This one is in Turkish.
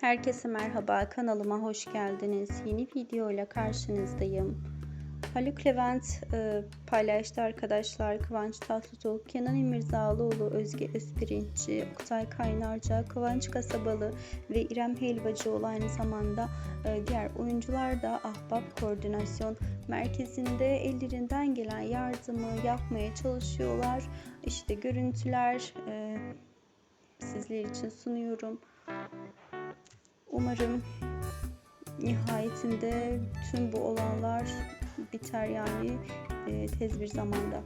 Herkese merhaba, kanalıma hoş geldiniz. Yeni video ile karşınızdayım. Haluk Levent e, paylaştı arkadaşlar. Kıvanç Tatlıtuğ, Kenan İmirzalıoğlu, Özge Özpirinççi, Oktay Kaynarca, Kıvanç Kasabalı ve İrem Helvacıoğlu aynı zamanda e, diğer oyuncular da Ahbap Koordinasyon Merkezi'nde ellerinden gelen yardımı yapmaya çalışıyorlar. İşte görüntüler e, sizler için sunuyorum. Umarım nihayetinde tüm bu olanlar biter yani e, tez bir zamanda.